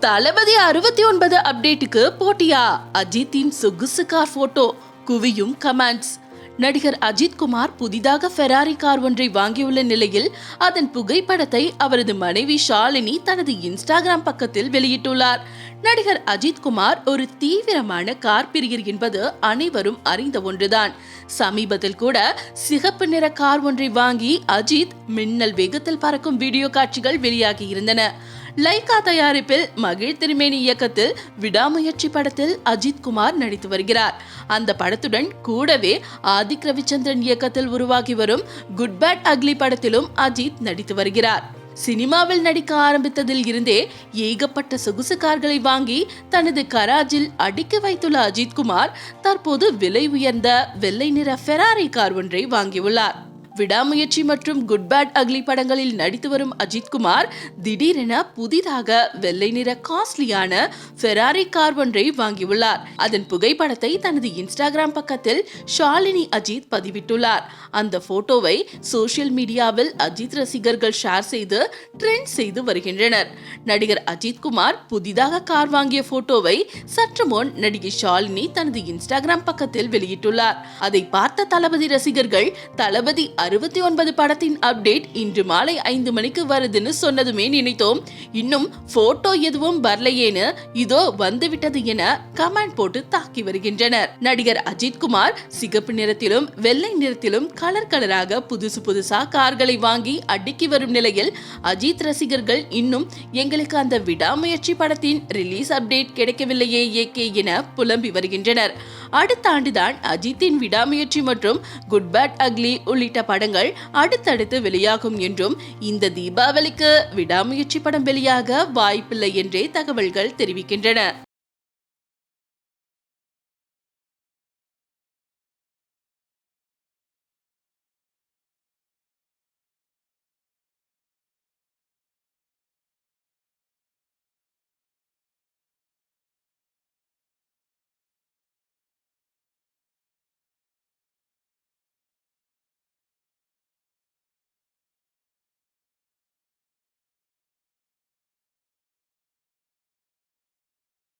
தளபதி அறுபத்தி ஒன்பது அப்டேட்டுக்கு போட்டியா? அஜித்தின் சொகுசு கார் போட்டோ குவியும் கமெண்ட்ஸ் நடிகர் அஜித் குமார் புதிதாக ஃபெராரி கார் ஒன்றை வாங்கியுள்ள நிலையில் அதன் புகைப்படத்தை அவரது மனைவி ஷாலினி தனது இன்ஸ்டாகிராம் பக்கத்தில் வெளியிட்டுள்ளார். நடிகர் அஜித் குமார் ஒரு தீவிரமான கார் பிரியர் என்பது அனைவரும் அறிந்த ஒன்றுதான். சமீபத்தில் கூட சிகப்பு நிற கார் ஒன்றை வாங்கி அஜித் மின்னல் வேகத்தில் பறக்கும் வீடியோ காட்சிகள் வெளியாகி இருந்தன. லைகா தயாரிப்பில் மகிழ் திருமேனி இயக்கத்தில் விடாமுயற்சி படத்தில் அஜித் குமார் நடித்து வருகிறார். அந்த படத்துடன் கூடவே ஆதிக் ரவிச்சந்திரன் இயக்கத்தில் உருவாகி வரும் குட் பேட் அக்லி படத்திலும் அஜித் நடித்து வருகிறார். சினிமாவில் நடிக்க ஆரம்பித்ததில் இருந்தே ஏகப்பட்ட சொகுசு கார்களை வாங்கி தனது கராஜில் அடுக்கி வைத்துள்ள அஜித் குமார் தற்போது விலை உயர்ந்த வெள்ளை நிற ஃபெராரி கார் ஒன்றை வாங்கியுள்ளார். விடாமுயற்சி மற்றும் குட் பேட் அக்லி படங்களில் நடித்து வரும் அஜித்குமார் திடீரென புதிதாக வெள்ளை நிற காஸ்ட்லியான ஃபெராரி கார் ஒன்றை வாங்கியுள்ளார். அதன் புகைப்படத்தை தனது இன்ஸ்டாகிராம் பக்கத்தில் ஷாலினி அஜித் பதிவிட்டுள்ளார். அந்த போட்டோவை சோஷியல் மீடியாவில் அஜித் ரசிகர்கள் ஷேர் செய்து ட்ரெண்ட் செய்து வருகின்றனர். நடிகர் அஜித்குமார் புதிதாக கார் வாங்கிய போட்டோவை சற்று முன் நடிகை ஷாலினி தனது இன்ஸ்டாகிராம் பக்கத்தில் வெளியிட்டுள்ளார். அதை பார்த்த தளபதி ரசிகர்கள் தளபதி அறுபத்தி ஒன்பது படத்தின் அப்டேட் இன்று மாலை ஐந்து மணிக்கு வருதுன்னு சொன்னதுமே நினைத்தோம். இன்னும் போட்டோ எதுவும் வரலையேன்னு இதோ வந்துவிட்டது என கமெண்ட் போட்டு தாக்கி வருகின்றனர். நடிகர் அஜித் குமார் சிகப்பு நிறத்திலும் வெள்ளை நிறத்திலும் கலர் கலராக புதுசு புதுசா கார்களை வாங்கி அடுக்கி வரும் நிலையில் அஜித் ரசிகர்கள் இன்னும் எங்களுக்கு அந்த விடாமுயற்சி படத்தின் ரிலீஸ் அப்டேட் கிடைக்கவில்லையே ஏகே என புலம்பி வருகின்றனர். அடுத்த ஆண்டுதான் அஜித்தின் விடாமுயற்சி மற்றும் குட் பேட் அக்லி உள்ளிட்ட படங்கள் அடுத்தடுத்து வெளியாகும் என்றும் இந்த தீபாவளிக்கு விடாமுயற்சி படம் வெளியாக வாய்ப்பில்லை என்றே தகவல்கள் தெரிவிக்கின்றன.